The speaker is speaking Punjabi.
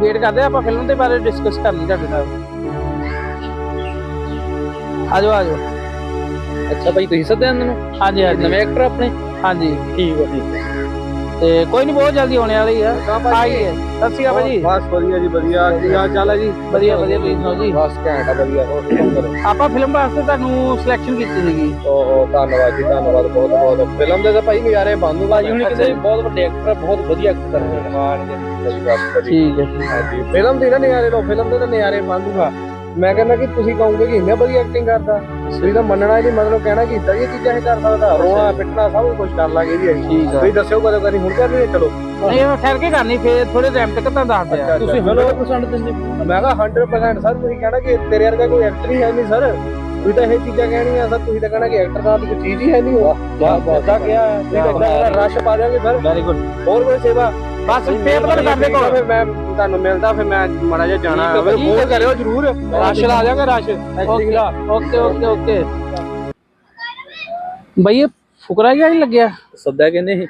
ਵੇਟ ਕਰਦੇ ਆਪਾਂ ਫਿਲਮ ਦੇ ਬਾਰੇ ਡਿਸਕਸ ਕਰਨੀ ਤੁਹਾਡੇ ਨਾਲ। ਆਜੋ ਆਜੋ। ਅੱਛਾ ਭਾਈ ਤੁਸੀਂ ਸੱਦਿਆ ਇਹਨਾਂ ਨੂੰ? ਹਾਂਜੀ ਹਾਂਜੀ। ਨਵੇਂ ਐਕਟਰ ਆਪਣੇ? ਹਾਂਜੀ ਠੀਕ ਹੈ ਠੀਕ ਹੈ ਤੇ ਕੋਈ ਨਹੀਂ ਬਹੁਤ ਜਲਦੀ ਆਉਣੇ ਵਾਲੀ ਆ। ਆਈਏ। ਸਤਿ ਸ਼੍ਰੀ ਅਕਾਲ ਭਾਜੀ। ਬਸ ਵਧੀਆ ਜੀ ਵਧੀਆ। ਕੀ ਹਾਲ ਚਾਲ ਹੈ ਜੀ? ਵਧੀਆ ਵਧੀਆ ਤੁਸੀਂ ਸੁਣਾਓ ਜੀ? ਬਸ ਘੈਂਟ ਆ ਵਧੀਆ। ਆਪਾਂ ਫਿਲਮ ਵਾਸਤੇ ਤੁਹਾਨੂੰ ਸਿਲੈਕਸ਼ਨ ਕੀਤੀ ਸੀਗੀ। ਓਹ ਧੰਨਵਾਦ ਜੀ ਧੰਨਵਾਦ ਬਹੁਤ ਬਹੁਤ। ਫਿਲਮ ਦੇ ਤਾਂ ਭਾਈ ਨਜ਼ਾਰੇ ਬੰਦੂ ਭਾਜੀ ਹੁਣੀ ਕਹਿੰਦੇ ਬਹੁਤ ਵੱਡੇ ਐਕਟਰ ਬਹੁਤ ਵਧੀਆ ਐਕਟ ਕਰਦੇ ਨੇ ਠੀਕ ਹੈ ਜੀ। ਫਿਲਮ ਦੇ ਨਾ ਨਜ਼ਾਰੇ ਲੋ ਫਿਲਮ ਦੇ ਤਾਂ ਨਜ਼ਾਰੇ ਬੰਦੂਗਾ ਮੈਂ ਕਹਿੰਦਾ ਕਿ ਤੁਸੀਂ ਕਹੋਗੇ ਕਿ ਇੰਨਾ ਵਧੀਆ ਐਕਟਿੰਗ ਕਰਦਾ। ਤੁਸੀਂ ਤਾਂ ਮੰਨਣਾ ਹੀ ਨਹੀਂ ਮਤਲਬ ਕਹਿਣਾ ਕਿ ਇਦਾਂ ਦੀਆਂ ਚੀਜ਼ਾਂ ਇਹ ਕਰ ਸਕਦਾ ਰੋਣਾ ਪਿੱਟਣਾ ਸਭ ਕੁਝ ਕਰ ਲਾਂਗੇ ਜੀ। ਅਸੀਂ ਠੀਕ ਆ। ਤੁਸੀਂ ਦੱਸਿਓ ਕਦੋਂ ਕਰੀ ਹੁਣ ਕਰਨੀ ਹੈ ਚਲੋ। ਨਹੀਂ ਉਹ ਠਹਿਰ ਕੇ ਕਰਨੀ ਫੇਰ ਥੋੜੇ ਟਾਈਮ ਤੱਕ ਤਾਂ ਦੱਸਦੇ ਆ ਤੁਸੀਂ ਚਲੋ। 100% ਦਿੰਦੇ ਮੈਂ ਕਿਹਾ 100% ਸਰ ਤੁਸੀਂ ਕਹਿਣਾ ਕਿ ਤੇਰੇ ਵਰਗਾ ਕੋਈ ਐਕਟਰ ਹੀ ਹੈ ਨਹੀਂ ਸਰ। ਤੁਸੀਂ ਤਾਂ ਇਹ ਚੀਜ਼ਾਂ ਕਹਿਣੀਆਂ ਸਰ ਤੁਸੀਂ ਤਾਂ ਕਹਿਣਾ ਕਿ ਐਕਟਰ ਦਾ ਕੋਈ ਚੀਜ਼ ਹੀ ਹੈ ਨਹੀਂ ਉਹ। ਵਾਹ ਬਹੁਤਾ ਕਿਹਾ ਠੀਕ ਹੈ ਰਸ਼ ਪਾ ਦਿਆਂਗੇ ਸਰ। ਵੈਰੀ ਗੁੱਡ ਹੋਰ ਕੋਈ ਸੇਵਾ? ਬਸ ਪਤਾ ਕਰਦੇ ਕੋਲ। ਮੈਂ ਤੁਹਾਨੂੰ ਮਿਲਦਾ ਫਿਰ ਮੈਂ ਮਾੜਾ ਜਿਹਾ ਜਾਣਾ। ਠੀਕ ਹੈ, ਫਿਰ ਠੀਕ ਹੈ। ਫੋਨ ਕਰਿਓ ਜਰੂਰ। ਰਸ਼ ਲਾ ਜਾਗਾ rush. Okay okay okay okay. ਬਈ ਇਹ ਫੁਕਰਾ ਜਿਹਾ ਨਹੀਂ ਲੱਗਿਆ? ਸੱਦਿਆ ਕਹਿੰਦੇ ਸੀ?